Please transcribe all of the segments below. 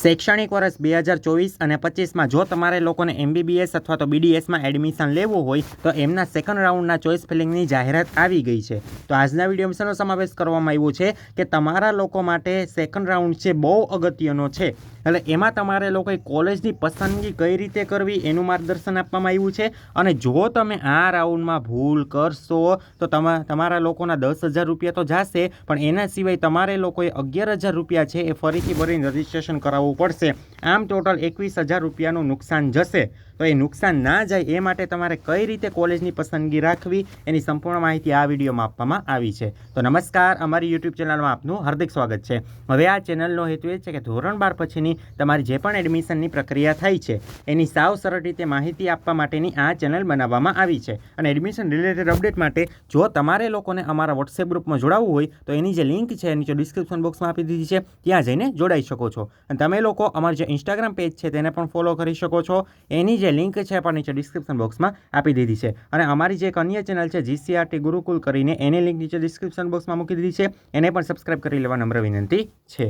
શૈક્ષણિક વર્ષ બે હજાર ચોવીસ અને પચીસમાં જો તમારે લોકોને એમબીબીએસ અથવા તો બીડીએસમાં એડમિશન લેવું હોય, તો એમના સેકન્ડ રાઉન્ડના ચોઇસ ફિલિંગની જાહેરાત આવી ગઈ છે. તો આજના વીડિયો સમાવેશ કરવામાં આવ્યો છે કે તમારા લોકો માટે સેકન્ડ રાઉન્ડ છે બહુ અગત્યનો છે. એટલે એમાં તમારે લોકોએ કોલેજની પસંદગી કઈ રીતે કરવી એનું માર્ગદર્શન આપવામાં આવ્યું છે? અને જો તમે આ રાઉન્ડમાં ભૂલ કરશો, તો તમા, તમારા લોકોના દસ હજાર રૂપિયા તો જશે, પણ એના સિવાય તમારે લોકોએ અગિયાર હજાર રૂપિયા છે એ ફરીથી ભરીને રજિસ્ટ્રેશન કરાવવું પડશે. આમ ટોટલ એકવીસ હજાર રૂપિયાનું નુકસાન જશે. તો એ નુકસાન ના જાય એ માટે તમારે કઈ રીતે કોલેજની પસંદગી રાખવી, એની સંપૂર્ણ માહિતી આ વિડીયોમાં આપવામાં આવી છે. તો નમસ્કાર, અમારી યુટ્યુબ ચેનલમાં આપનું હાર્દિક સ્વાગત છે. હવે આ ચેનલનો હેતુ એ છે કે ધોરણ બાર પછીની તમારી જે પણ એડમિશનની પ્રક્રિયા થઈ છે, એની સાવ સરળ રીતે માહિતી આપવા માટેની આ ચેનલ બનાવવામાં આવી છે. અને એડમિશન રિલેટેડ અપડેટ માટે જો તમારે લોકોને અમારા વોટ્સએપ ગ્રુપમાં જોડાવવું હોય, તો એની જે લિંક છે નીચે ડિસ્ક્રિપ્શન બોક્સમાં આપી દીધી છે, ત્યાં જઈને જોડાઈ શકો છો. અને તમે લોકો અમારું જે ઇન્સ્ટાગ્રામ પેજ છે, તેને પણ ફોલો કરી શકો છો. એની જે લિંક છે પણ નીચે ડિસ્ક્રિપ્શન બોક્સમાં આપી દીધી છે. અને અમારી જે એક અન્ય ચેનલ છે જીસીઆરટી ગુરુકુલ કરીને એની લિંક નીચે ડિસ્ક્રિપ્શન બોક્સમાં મૂકી દીધી છે. એને પણ સબસ્ક્રાઇબ કરી લેવા નમ્ર વિનંતી છે.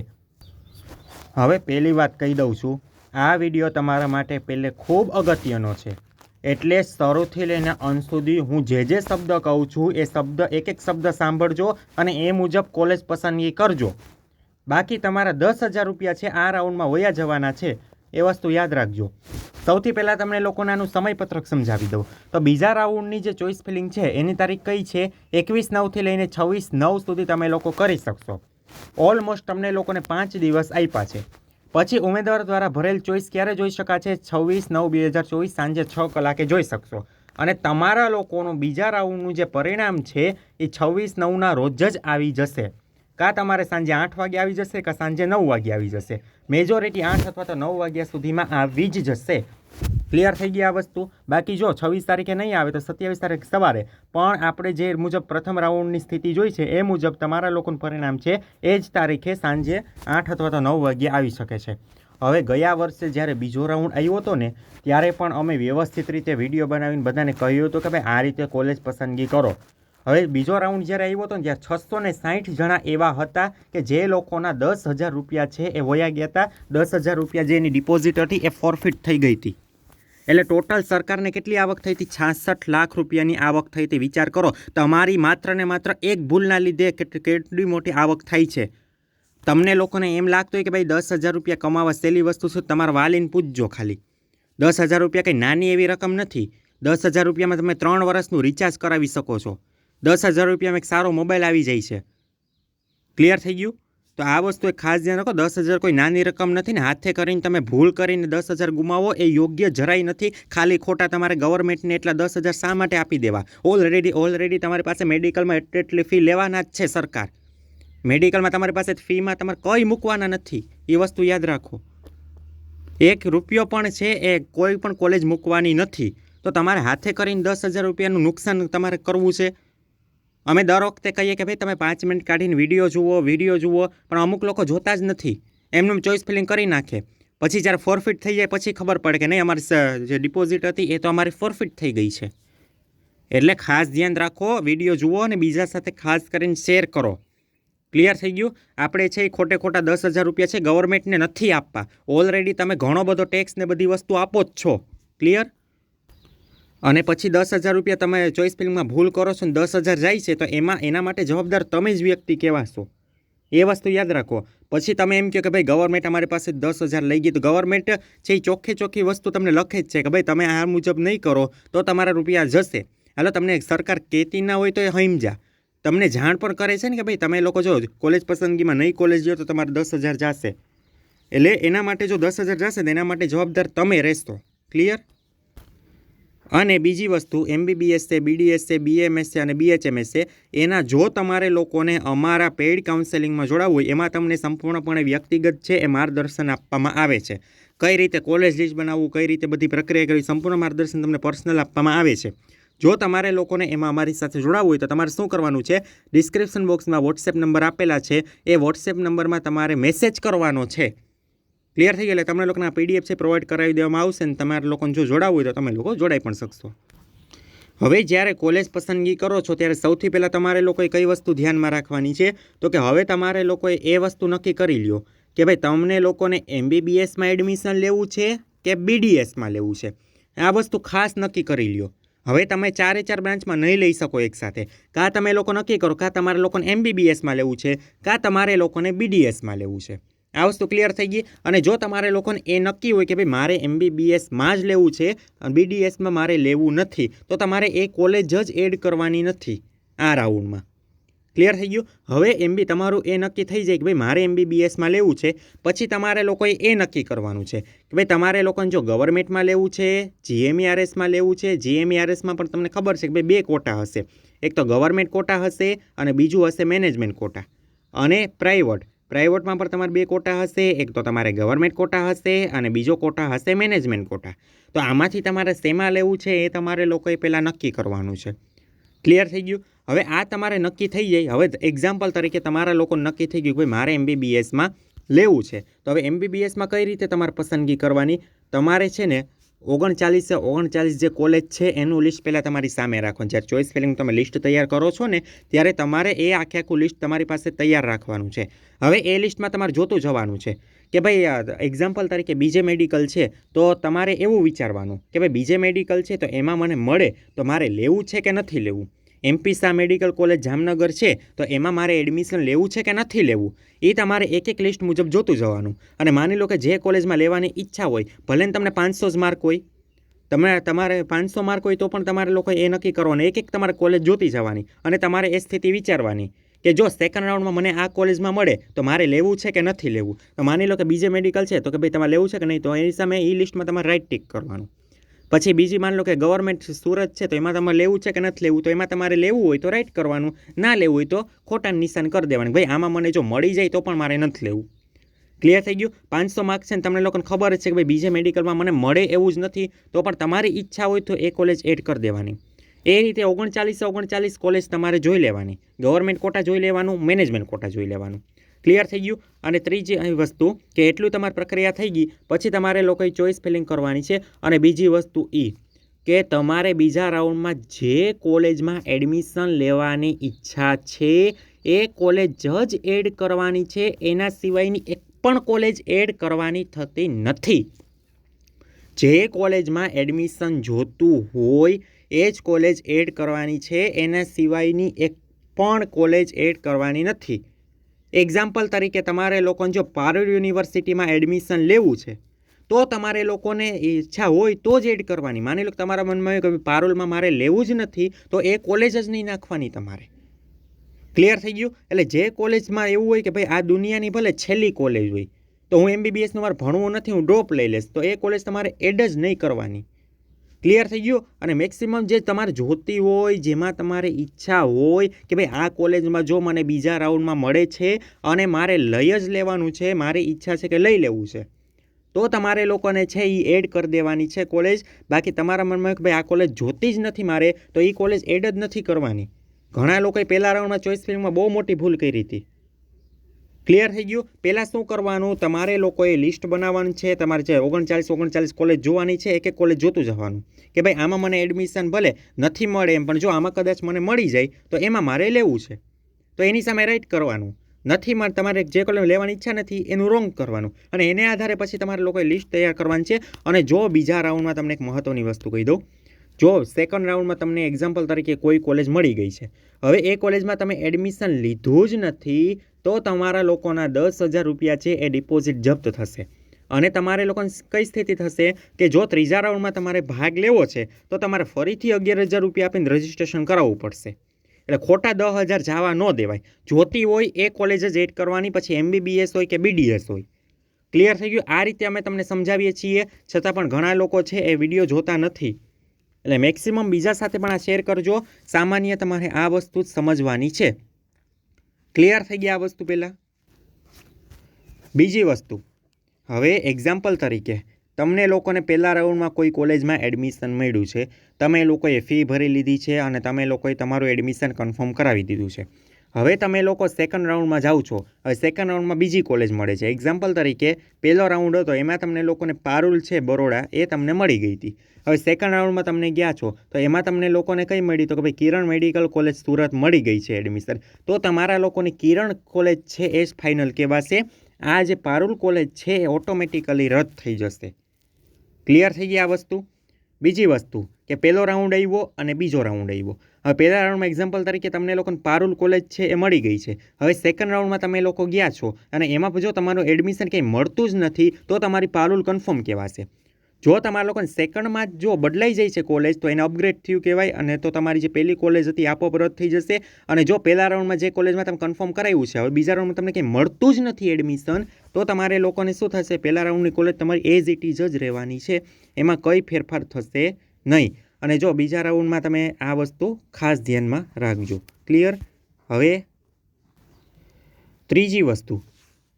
હવે પહેલી વાત કહી દઉં છું, આ વીડિયો તમારા માટે પહેલે ખૂબ અગત્યનો છે. એટલે શરૂથી લઈને અંત સુધી હું જે જે શબ્દ કહું છું, એ શબ્દ, એક એક શબ્દ સાંભળજો અને એ મુજબ કોલેજ પસંદગી કરજો. બાકી તમારા દસ હજાર રૂપિયા છે, આ રાઉન્ડમાં વયા જવાના છે. એ વસ્તુ યાદ રાખજો. સૌથી પહેલાં તમને લોકોને આનું સમયપત્રક સમજાવી દઉં. તો બીજા રાઉન્ડની જે ચોઈસ ફિલિંગ છે, એની તારીખ કઈ છે? એકવીસ નવથી લઈને છવ્વીસ નવ સુધી તમે લોકો કરી શકશો. ઓલમોસ્ટ તમને લોકોને પાંચ દિવસ આપ્યા છે. પછી ઉમેદવાર દ્વારા ભરેલ ચોઈસ ક્યારે જોઈ શકાશે? છવ્વીસ નવ બે હજાર ચોવીસ સાંજે છ કલાકે જોઈ શકશો. અને તમારા લોકોનું બીજા રાઉન્ડનું જે પરિણામ છે, એ છવ્વીસ નવના રોજ જ આવી જશે. કાં તમારે સાંજે આઠ વાગે આવી જશે કાં સાંજે નવ વાગે આવી જશે? મેજોરિટી આઠ અથવા તો નવ વાગ્યા સુધીમાં આવી જ જશે. ક્લિયર થઈ ગઈ આ વસ્તુ? બાકી જો છવ્વીસ તારીખે નહીં આવે તો સત્યાવીસ તારીખ સવારે. પણ આપણે જે મુજબ પ્રથમ રાઉન્ડની સ્થિતિ જોઈ છે, એ મુજબ તમારા લોકોનું પરિણામ છે, એ જ તારીખે સાંજે આઠ અથવા તો નવ વાગ્યે આવી શકે છે. હવે ગયા વર્ષે જ્યારે બીજો રાઉન્ડ આવ્યો હતો ને, ત્યારે પણ અમે વ્યવસ્થિત રીતે વીડિયો બનાવીને બધાને કહ્યું હતું કે ભાઈ આ રીતે કોલેજ પસંદગી કરો. હવે બીજો રાઉન્ડ જ્યારે આવ્યો હતો ને ત્યારે છસો ને સાઠ જણા એવા હતા કે જે લોકોના દસ હજાર રૂપિયા છે એ વયા ગયા હતા. દસ હજાર રૂપિયા જે એની ડિપોઝિટ હતી એ ફોરફિટ થઈ ગઈ હતી. એટલે ટોટલ સરકારને કેટલી આવક થઈ હતી? છાસઠ લાખ રૂપિયાની આવક થઈ હતી. વિચાર કરો, તમારી માત્ર ને માત્ર એક ભૂલના લીધે કેટલી મોટી આવક થાય છે? તમને લોકોને એમ લાગતું હોય કે ભાઈ દસ હજાર રૂપિયા કમાવા સહેલી વસ્તુ શું? તમારા વાલીને પૂછજો ખાલી. દસ હજાર રૂપિયા કંઈ નાની એવી રકમ નથી. દસ હજાર રૂપિયામાં તમે ત્રણ વર્ષનું રિચાર્જ કરાવી શકો છો. દસ હજાર રૂપિયામાં એક સારો મોબાઈલ આવી જાય છે. ક્લિયર થઈ ગયું? તો આ વસ્તુ એક ખાસ ધ્યાન રાખો, દસ હજાર કોઈ નાની રકમ નથી ને હાથે કરીને તમે ભૂલ કરીને દસ હજાર ગુમાવો, એ યોગ્ય જરાય નથી. ખાલી ખોટા તમારે ગવર્મેન્ટને એટલા દસ હજાર શા માટે આપી દેવા? ઓલરેડી ઓલરેડી તમારી પાસે મેડિકલમાં એટલી ફી લેવાના જ છે સરકાર. મેડિકલમાં તમારી પાસે ફીમાં તમારે કંઈ મૂકવાના નથી. એ વસ્તુ યાદ રાખો. એક રૂપિયો પણ છે એ કોઈ પણ કોલેજ મૂકવાની નથી. તો તમારે હાથે કરીને દસ હજાર રૂપિયાનું નુકસાન તમારે કરવું છે? અમે દર વખતે કહીએ કે ભાઈ, તમે પાંચ મિનિટ કાઢીને વીડિયો જુઓ વીડિયો જુઓ, પણ અમુક લોકો જોતા જ નથી. એમનું ચોઈસ ફિલિંગ કરી નાખે. પછી જ્યારે ફોરફિટ થઈ જાય, પછી ખબર પડે કે નહીં, અમારી જે ડિપોઝિટ હતી, એ તો અમારી ફોરફિટ થઈ ગઈ છે. એટલે ખાસ ધ્યાન રાખો, વીડિયો જુઓ અને બીજા સાથે ખાસ કરીને શેર કરો. ક્લિયર થઈ ગયું? આપણે છે એ ખોટે ખોટા દસ હજાર રૂપિયા છે ગવર્મેન્ટને નથી આપવા. ઓલરેડી તમે ઘણો બધો ટેક્સ ને બધી વસ્તુ આપો જ છો. ક્લિયર અને પછી દસ હજાર રૂપિયા તમે ચોઈસ ફિલ્મમાં ભૂલ કરો છો ને દસ હજાર જાય છે, તો એમાં, એના માટે જવાબદાર તમે જ વ્યક્તિ કહેવાશો એ વસ્તુ યાદ રાખો. પછી તમે એમ કહો કે ભાઈ ગવર્મેન્ટ અમારી પાસે દસ હજાર લઈ ગઈ, તો ગવર્મેન્ટ છે એ ચોખ્ખી ચોખ્ખી વસ્તુ તમને લખે જ છે કે ભાઈ તમે આ મુજબ નહીં કરો, તો તમારા રૂપિયા જશે. હાલો, તમને સરકાર કહેતી ના હોય તો એ હમજા તમને જાણ પણ કરે છે ને કે ભાઈ તમે લોકો જો કોલેજ પસંદગીમાં નહીં કોલેજ જો તો તમારે દસ હજાર જશે. એટલે એના માટે જો દસ હજાર જશે, તો એના માટે જવાબદાર તમે રહેશો. ક્લિયર અને બીજી વસ્તુ એમબીબીએસ છે બીડીએસ છે બીએમએસ છે અને બીએચએમએસ છે, એના જો તમારે લોકોને અમારા પેઇડ કાઉન્સેલિંગમાં જોડાવવું હોય, એમાં તમને સંપૂર્ણપણે વ્યક્તિગત છે એ માર્ગદર્શન આપવામાં આવે છે. કઈ રીતે કોલેજ લિસ્ટ બનાવવું, કઈ રીતે બધી પ્રક્રિયા કરવી, સંપૂર્ણ માર્ગદર્શન તમને પર્સનલ આપવામાં આવે છે. જો તમારે લોકોને એમાં અમારી સાથે જોડાવવું હોય તો તમારે શું કરવાનું છે? ડિસ્ક્રિપ્શન બોક્સમાં વોટ્સએપ નંબર આપેલા છે. એ વોટ્સએપ નંબરમાં તમારે મેસેજ કરવાનો છે. ક્લિયર થઈ ગયું એટલે તમને લોકોના પીડીએફ છે પ્રોવાઈડ કરાવી દેવામાં આવશે અને તમારા લોકોને જો જોડાવવું હોય તો તમે લોકો જોડાઈ પણ શકશો. હવે જ્યારે કોલેજ પસંદગી કરો છો ત્યારે સૌથી પહેલાં તમારે લોકોએ કઈ વસ્તુ ધ્યાનમાં રાખવાની છે? તો કે હવે તમારે લોકોએ એ વસ્તુ નક્કી કરી લ્યો કે ભાઈ તમને લોકોને એમબીબીએસમાં એડમિશન લેવું છે કે બીડીએસમાં લેવું છે? આ વસ્તુ ખાસ નક્કી કરી લ્યો. હવે તમે ચારે ચાર બ્રાન્ચમાં નહીં લઈ શકો એકસાથે કાં તમે લોકો નક્કી કરો કાં તમારે લોકોને એમબીબીએસમાં લેવું છે, કાં તમારે લોકોને બીડીએસમાં લેવું છે. આ વસ્તુ ક્લિયર થઈ ગઈ. અને જો તમારે લોકોને એ નક્કી હોય કે ભાઈ મારે એમબીબીએસમાં જ લેવું છે બીડીએસમાં મારે લેવું નથી, તો તમારે એ કોલેજ જ એડ કરવાની નથી આ રાઉન્ડમાં ક્લિયર થઈ ગયું? હવે એમબી તમારું એ નક્કી થઈ જાય કે ભાઈ મારે એમબીબીએસમાં લેવું છે, પછી તમારે લોકોએ એ નક્કી કરવાનું છે. કે ભાઈ તમારે લોકોને જો ગવર્મેન્ટમાં લેવું છે જીએમઈઆરએસમાં લેવું છે જીએમઈઆરએસમાં પણ તમને ખબર છે કે ભાઈ બે કોટા હશે. એક તો ગવર્મેન્ટ કોટા હશે અને બીજું હશે મેનેજમેન્ટ કોટા. અને પ્રાઇવેટ પ્રાઇવેટમાં પણ તમારે બે કોટા હશે, એક તો તમારે ગવર્મેન્ટ કોટા હશે અને બીજો કોટા હશે મેનેજમેન્ટ કોટા. તો આમાંથી તમારે શેમાં લેવું છે એ તમારે લોકોએ પહેલાં નક્કી કરવાનું છે. ક્લિયર થઈ ગયું? હવે આ તમારે નક્કી થઈ જાય. હવે એક્ઝામ્પલ તરીકે તમારા લોકો નક્કી થઈ ગયું કે ભાઈ મારે એમબીબીએસમાં લેવું છે. તો હવે એમબીબીએસમાં કઈ રીતે તમારે પસંદગી કરવાની? તમારે છે ને ઓગણચાલીસે ઓગણચાલીસ જે કોલેજ છે, એનું લિસ્ટ પહેલાં તમારી સામે રાખવાનું જ્યારે ચોઈસ ફિલિંગ તમે લિસ્ટ તૈયાર કરો છો ને, ત્યારે તમારે એ આખે આખું લિસ્ટ તમારી પાસે તૈયાર રાખવાનું છે. હવે એ લિસ્ટમાં તમારે જોતું જવાનું છે કે ભાઈ એક્ઝામ્પલ તરીકે બીજે મેડિકલ છે, તો તમારે એવું વિચારવાનું કે ભાઈ બીજે મેડિકલ છે, તો એમાં મને મળે, તો મારે લેવું છે કે નથી લેવું? MP Shah medical college Jamnagar છે, તો એમાં મારે એડમિશન લેવું છે કે નથી લેવું? એ તમારે એક એક લિસ્ટ મુજબ જોતું જવાનું. અને માની લો કે જે કોલેજમાં લેવાની ઈચ્છા હોય, ભલે તમને પાંચસો જ માર્ક હોય તમે તમારે પાંચસો માર્ક હોય તો પણ તમારે લોકો એ નક્કી કરવાનું. એક એક તમારે કોલેજ જોતી જવાની અને તમારે એ સ્થિતિ વિચારવાની કે જો સેકન્ડ રાઉન્ડમાં મને આ કોલેજમાં મળે, તો મારે લેવું છે કે નથી લેવું? તો માની લો કે બીજે મેડિકલ છે, તો કે ભાઈ તમારે લેવું છે કે નહીં? તો એની સામે એ લિસ્ટમાં તમારે રાઇટ ટીક કરવાનું. પછી બીજી માન લો કે ગવર્મેન્ટ સુરત છે તો એમાં તમારે લેવું છે કે નથી લેવું, તો એમાં તમારે લેવું હોય તો રાઈટ કરવાનું, ના લેવું હોય તો ખોટા નિશાન કરી દેવાનું. ભાઈ, આમાં મને જો મળી જાય તો પણ મારે નથી લેવું. ક્લિયર થઈ ગયું? પાંચસો માર્ક્સ છે ને તમને લોકોને ખબર જ છે કે ભાઈ, બીજે મેડિકલમાં મને મળે એવું જ નથી, તો પણ તમારી ઈચ્છા હોય તો એ કોલેજ એડ કરી દેવાની. એ રીતે ઓગણચાલીસ ઓગણચાલીસ કોલેજ તમારે જોઈ લેવાની. ગવર્મેન્ટ કોટા જોઈ લેવાનું મેનેજમેન્ટ કોટા જોઈ લેવાનું. ક્લિયર થઈ ગયું. અને ત્રીજી અહીં વસ્તુ કે એટલું તમારી પ્રક્રિયા થઈ ગઈ, પછી તમારે લોકોએ ચોઈસ ફિલિંગ કરવાની છે. અને બીજી વસ્તુ એ કે તમારે બીજા રાઉન્ડમાં જે કોલેજમાં એડમિશન લેવાની ઈચ્છા છે, એ કોલેજ જ એડ કરવાની છે. એના સિવાયની એક પણ કોલેજ એડ કરવાની થતી નથી. જે કોલેજમાં એડમિશન જોતું હોય, એ જ કોલેજ એડ કરવાની છે. એના સિવાયની એક પણ કોલેજ એડ કરવાની નથી. એક્ઝામ્પલ તરીકે તમારે લોકોને જો પારુલ યુનિવર્સિટીમાં એડમિશન લેવું છે, તો તમારે લોકોને ઈચ્છા હોય તો જ એડ કરવાની. માની લો તમારા મનમાં હોય કે પારુલમાં મારે લેવું જ નથી, તો એ કોલેજ જ નહીં નાખવાની તમારે. ક્લિયર થઈ ગયું? એટલે જે કોલેજમાં એવું હોય કે ભાઈ આ દુનિયાની ભલે છેલ્લી કોલેજ હોય, તો હું એમબીબીએસનું મારે ભણવું નથી, હું ડ્રોપ લઈ લઈશ, તો એ કોલેજ તમારે એડ જ નહીં કરવાની. ક્લિયર થઈ ગયું? અને મેક્સિમમ જે તમારે જોતી હોય, જેમાં તમારે ઈચ્છા હોય કે ભાઈ આ કોલેજમાં જો મને બીજા રાઉન્ડમાં મળે છે અને મારે લઈ જ લેવાનું છે, મારી ઈચ્છા છે કે લઈ લેવું છે, તો તમારે લોકોને છે એ એડ કરી દેવાની છે કોલેજ બાકી તમારા મનમાં કે ભાઈ આ કોલેજ જોતી જ નથી મારે, તો એ કોલેજ એડ જ નથી કરવાની. ઘણા લોકોએ પહેલા રાઉન્ડમાં ચોઈસ ફિલ્મમાં બહુ મોટી ભૂલ કરી હતી. ક્લિયર થઈ ગયું. પહેલાં શું કરવાનું? તમારે લોકોએ લિસ્ટ બનાવવાનું છે. તમારે જે ઓગણચાલીસ ઓગણચાલીસ કોલેજ જોવાની છે. એક એક કોલેજ જોતું જવાનું. કે ભાઈ, આમાં મને એડમિશન ભલે નથી મળે એમ, પણ જો આમાં કદાચ મને મળી જાય, તો એમાં મારે લેવું છે. તો એની સામે રાઈટ કરવાનું. નથી મારે તમારે જે કોલેજ લેવાની ઈચ્છા નથી, એનું રોંગ કરવાનું. અને એને આધારે પછી તમારે લોકોએ લિસ્ટ તૈયાર કરવાની છે. અને જો બીજા રાઉન્ડમાં તમને એક મહત્ત્વની વસ્તુ કહી દઉં. જો સેકન્ડ રાઉન્ડમાં તમને એક્ઝામ્પલ તરીકે કોઈ કોલેજ મળી ગઈ છે, હવે એ કોલેજમાં તમે એડમિશન લીધું જ નથી, તો તમારા લોકોના દસ હજાર રૂપિયા છે એ ડિપોઝિટ જપ્ત થશે. અને તમારે લોકોને કઈ સ્થિતિ થશે કે જો ત્રીજા રાઉન્ડમાં તમારે ભાગ લેવો છે, તો તમારે ફરીથી અગિયાર હજાર રૂપિયા આપીને રજિસ્ટ્રેશન કરાવવું પડશે. એટલે ખોટા દસ હજાર જવા ન દેવાય. જોતી હોય એ કોલેજ જ એડ કરવાની, પછી એમબીબીએસ હોય કે બીડીએસ હોય. ક્લિયર થઈ ગયું? આ રીતે અમે તમને સમજાવીએ છીએ. છતાં પણ ઘણા લોકો છે એ વીડિયો જોતા નથી. એટલે મેક્સિમમ બીજા સાથે પણ આ શેર કરજો. સામાન્ય તમારે આ વસ્તુ સમજવાની છે. ક્લિયર થઈ ગયા આ વસ્તુ પહેલાં? બીજી વસ્તુ. હવે એક્ઝામ્પલ તરીકે, તમને લોકોને પહેલા રાઉન્ડમાં કોઈ કોલેજમાં એડમિશન મળ્યું છે. તમે લોકોએ ફી ભરી લીધી છે અને તમે લોકોએ તમારું એડમિશન કન્ફર્મ કરાવી દીધું છે. હવે તમે લોકો સેકન્ડ રાઉન્ડમાં જાઓ છો. હવે સેકન્ડ રાઉન્ડમાં બીજી કોલેજ મળે છે. એક્ઝામ્પલ તરીકે, પહેલો રાઉન્ડ હતો, એમાં તમને લોકોને પારુલ છે બરોડા, એ તમને મળી ગઈ હતી. હવે સેકન્ડ રાઉન્ડમાં તમને ગયા છો, તો એમાં તમને લોકોને કઈ મળી? તો કે ભાઈ, કિરણ મેડિકલ કોલેજ સુરત મળી ગઈ છે એડમિશન તો તમારા લોકોની કિરણ કોલેજ છે એ જ ફાઇનલ કહેવાશે. આ જે પારુલ કોલેજ છે એ ઓટોમેટિકલી રદ થઈ જશે. ક્લિયર થઈ ગઈ આ વસ્તુ? બીજી વસ્તુ કે પહેલો રાઉન્ડ આવ્યો અને બીજો રાઉન્ડ આવ્યો. હવે પહેલા રાઉન્ડમાં એક્ઝામ્પલ તરીકે તમને લોકોને પારુલ કોલેજ છે એ મળી ગઈ છે. હવે સેકન્ડ રાઉન્ડમાં તમે લોકો ગયા છો અને એમાં જો તમારું એડમિશન કંઈ મળતું જ નથી, તો તમારી પારુલ કન્ફર્મ કહેવાશે. જો તમારા લોકોને સેકન્ડમાં જ જો બદલાઈ જાય છે કોલેજ તો એને અપગ્રેડ થયું કહેવાય અને તો તમારી જે પહેલી કોલેજ હતી આપોઆપ રદ થઈ જશે. અને જો પહેલા રાઉન્ડમાં જે કોલેજમાં તમે કન્ફર્મ કરાવ્યું છે, હવે બીજા રાઉન્ડમાં તમને કંઈ મળતું જ નથી એડમિશન તો તમારે લોકોને શું થશે? પહેલા રાઉન્ડની કોલેજ તમારી એઝ ઇટ ઇઝ જ રહેવાની છે. એમાં કંઈ ફેરફાર થશે નહીં. અને જો બીજા રાઉન્ડમાં તમે આ વસ્તુ ખાસ ધ્યાનમાં રાખજો. ક્લિયર હવે ત્રીજી વસ્તુ.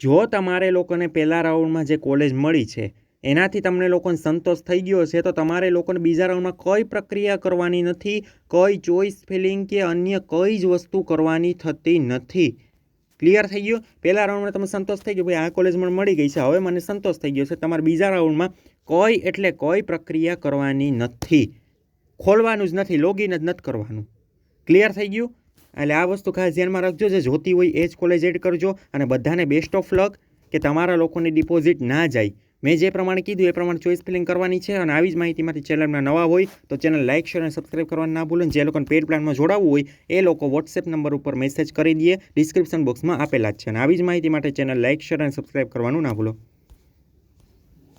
જો તમારે લોકોને પહેલા રાઉન્ડમાં જે કોલેજ મળી છે એનાથી તમને લોકોને સંતોષ થઈ ગયો છે તો તમારે લોકોને બીજા રાઉન્ડમાં કઈ પ્રક્રિયા કરવાની નથી, કઈ ચોઈસ ફિલિંગ કે અન્ય કઈ જ વસ્તુ કરવાની થતી નથી. ક્લિયર થઈ ગયું? પહેલા રાઉન્ડમાં તમે સંતોષ થઈ ગયો, ભાઈ આ કોલેજ મળી ગઈ છે, હવે મને સંતોષ થઈ ગયો છે. તમારે બીજા રાઉન્ડમાં કોઈ એટલે કોઈ પ્રક્રિયા કરવાની નથી. ખોલવાનું જ નથી લોગિન જ નથી કરવાનું. ક્લિયર થઈ ગયું? એટલે આ વસ્તુ ખાસ ધ્યાનમાં રાખજો, જે જોતી હોય એ જ કોલેજ એડ કરજો અને બધાને બેસ્ટ ઓફ લક કે તમારા લોકોની ડિપોઝિટ ના જાય. મેં જે પ્રમાણે કીધું એ પ્રમાણે ચોઈસ ફિલિંગ કરવાની છે અને આવી જ માહિતીમાંથી ચેનલમાં નવા હોય તો ચેનલ લાઇક શેર અને સબસ્ક્રાઇબ કરવાનું ના ભૂલો જે લોકોને પેડ પ્લાનમાં જોડાવવું હોય એ લોકો વોટ્સએપ નંબર ઉપર મેસેજ કરી દઈએ ડિસ્ક્રિપ્શન બોક્સમાં આપેલા જ છે અને આવી જ માહિતી માટે ચેનલ લાઇક શેર અને સબસ્ક્રાઇબ કરવાનું ના ભૂલો.